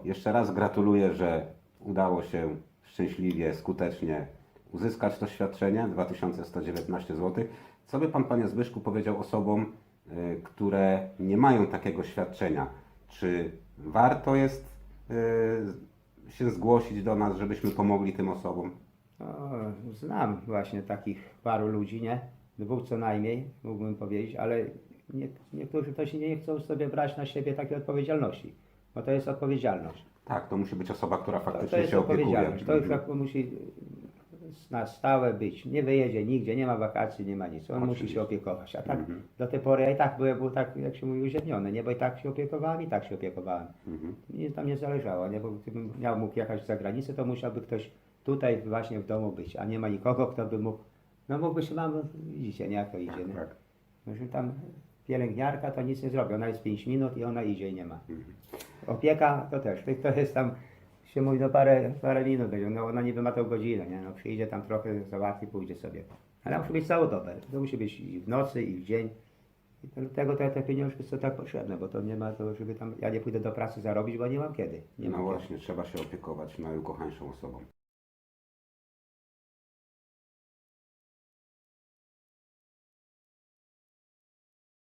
to jeszcze raz gratuluję, że udało się szczęśliwie, skutecznie uzyskać to świadczenie 2119 zł. Co by Pan, Panie Zbyszku, powiedział osobom, y, które nie mają takiego świadczenia? Czy warto jest y, się zgłosić do nas, żebyśmy pomogli tym osobom? Znam właśnie takich paru ludzi, nie? Dwóch co najmniej, mógłbym powiedzieć, ale nie, niektórzy też nie chcą sobie brać na siebie takiej odpowiedzialności, bo to jest odpowiedzialność. Tak, to musi być osoba, która To, faktycznie to jest się opiekuje. odpowiedzialność. To już Mhm. jak musi na stałe być. Nie wyjedzie nigdzie, nie ma wakacji, nie ma nic. On musi Oczywiście. się opiekować. A tak Mhm. do tej pory ja i tak byłem, był tak, jak się mówi, uziemniony, nie? Bo i tak się opiekowałem, i tak się opiekowałem. Mhm. Mnie tam nie zależało, nie? Bo gdybym miał mógł jechać za granicę, to musiałby ktoś tutaj właśnie w domu być, a nie ma nikogo, kto by mógł, no mógłby się mam, widzicie, nie? Jak to idzie, nie? Tak. Może tam pielęgniarka to nic nie zrobi, ona jest 5 minut i ona idzie i nie ma. Opieka to też, to jest tam, się mówi, no parę, parę minut będzie, no ona niby ma tą godzinę, nie? No przyjdzie tam trochę, załatwi, pójdzie sobie. Ale musi być całą dobę, to musi być i w nocy, i w dzień. I dlatego te, te pieniążki są tak potrzebne, bo to nie ma to, żeby tam, ja nie pójdę do pracy zarobić, bo nie mam kiedy. Nie No mam kiedy. właśnie, trzeba się opiekować najukochańszą osobą.